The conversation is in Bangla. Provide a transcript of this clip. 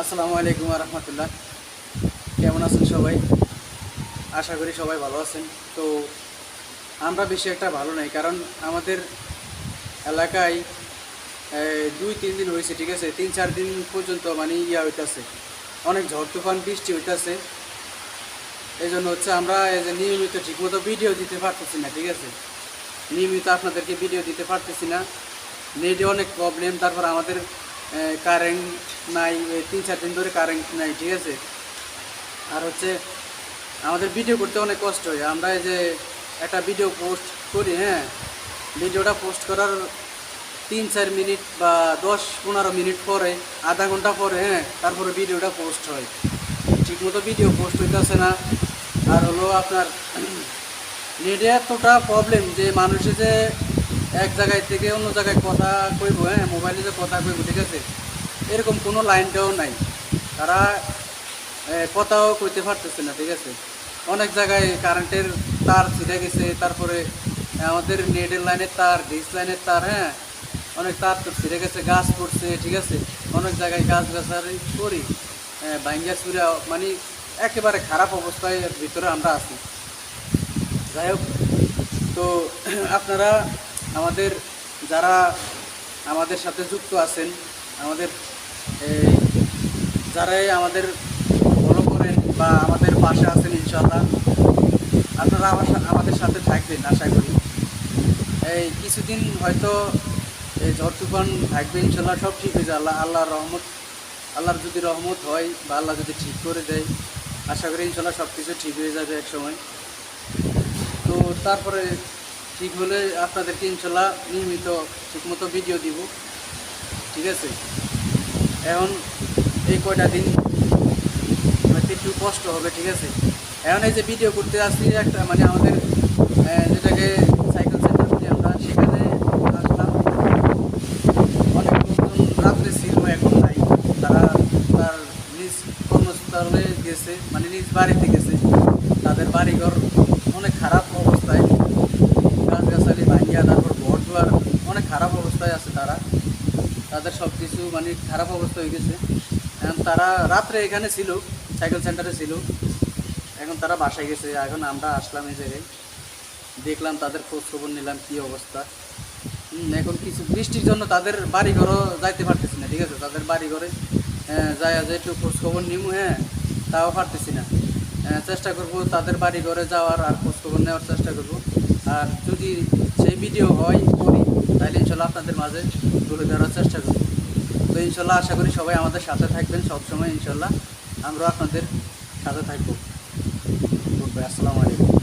আসসালামু আলাইকুম রহমতুল্লাহ কেমন আছেন সবাই? আশা করি সবাই ভালো আছেন। তো আমরা বেশি একটা ভালো নাই, কারণ আমাদের এলাকায় দুই, তিন দিন হয়েছে, ঠিক আছে? তিন, চার দিন পর্যন্ত মানে ইয়া হইতেছে। অনেক ঝড় তুফান, বৃষ্টি হইতেছে। এই জন্য হচ্ছে আমরা এই যে নিয়মিত ঠিকমতো ভিডিও দিতে পারতেছি না, ঠিক আছে? নিয়মিত আপনাদেরকে ভিডিও দিতে পারতেছি না। নেটে অনেক প্রবলেম তারপর আমাদের কারেন্ট নাই তিন, চার দিন ধরে কারেন্ট নাই, ঠিক আছে? আর হচ্ছে, আমাদের ভিডিও করতে অনেক কষ্ট হয়। আমরা এই যে একটা ভিডিও পোস্ট করি হ্যাঁ? ভিডিওটা পোস্ট করার তিন, চার মিনিট বা দশ, পনেরো মিনিট পরে, আধা ঘণ্টা পরে হ্যাঁ তারপরে ভিডিওটা পোস্ট হয়। ঠিকমতো ভিডিও পোস্ট হইতেছে না। আর হলো আপনার নেটে এতটা প্রবলেম যে মানুষে যে এক জায়গায় থেকে অন্য জায়গায় কথা কইব হ্যাঁ মোবাইলে যে কথা কইব, ঠিক আছে? এরকম কোনো লাইনটাও নাই। তারা কথাও কইতে পারতেছে না, ঠিক আছে? অনেক জায়গায় কারেন্টের তার ছিঁড়ে গেছে, তারপরে আমাদের নেটের লাইনের তার ডিস লাইনের তার হ্যাঁ? অনেক তার তো ছিঁড়ে গেছে, গাছ পড়ছে, ঠিক আছে? অনেক জায়গায় গাছ গাছারি করি ভাঙ্গা চুরা মানে একেবারে খারাপ অবস্থায় ভিতরে আমরা আছি। যাই হোক, তো আপনারা আমাদের যারা আমাদের সাথে যুক্ত আছেন, আমাদের যারাই আমাদের ফলো করেন বা আমাদের পাশে আছেন ইনশাল্লাহ আপনারা আমার আমাদের সাথে থাকবেন আশা করি। এই কিছুদিন হয়তো এই ঝড় তুফান থাকবে ইনশাল্লাহ সব ঠিক হয়ে যায় আল্লাহ, আল্লাহর রহমত, আল্লাহর যদি রহমত হয় বা আল্লাহ যদি ঠিক করে দেয়, আশা করি ইনশাল্লাহ সব কিছু ঠিক হয়ে যাবে এক সময় তো তারপরে ঠিক হলে আপনাদেরকে ইনশাল্লাহ নিয়মিত ঠিকমতো ভিডিও দিব। ঠিক আছে? এখন এই কয়টা দিন একটু কষ্ট হবে, ঠিক আছে? এখন এই যে ভিডিও করতে আসছি, একটা মানে আমাদের যেটাকে সাইকেল সেন্টার বলি আমরা, সেখানে আসলাম। অনেক লোকজন রাত্রে ছিল, এখন নাই। তারা তার নিজ কর্মস্থলে গেছে মানে নিজ বাড়িতে গেছে তাদের বাড়িঘর অনেক খারাপ অবস্থায় গাছগাছালি ভাঙ্গিয়া তারপর ঘর দুয়ার অনেক খারাপ অবস্থায় আছে তারা। তাদের সব কিছু মানে খারাপ অবস্থা হয়ে গেছে। এখন তারা রাত্রে এখানে ছিল, সাইকেল সেন্টারে ছিল। এখন তারা বাসায় গেছে। এখন আমরা আসলাম এই জায়গায়। দেখলাম তাদের খোঁজ খবর নিলাম, কী অবস্থা। এখন কিছু বৃষ্টির জন্য তাদের বাড়ি ঘরও যাইতে পারতেছি না, ঠিক আছে? তাদের বাড়ি ঘরে যাই যে একটু খোঁজ খবর নিব হ্যাঁ তাও পারতেছি না। চেষ্টা করব তাদের বাড়ি ঘরে যাওয়ার আর খোঁজ খবর নেওয়ার চেষ্টা করব। আর যদি সেই ভিডিও হয়, করি। আপনাদের মাঝে তুলে ধরার চেষ্টা করি তো ইনশাল্লাহ আশা করি সবাই আমাদের সাথে থাকবেন সবসময় ইনশাল্লাহ। আমরাও আপনাদের সাথে থাকব। আসসালামু আলাইকুম।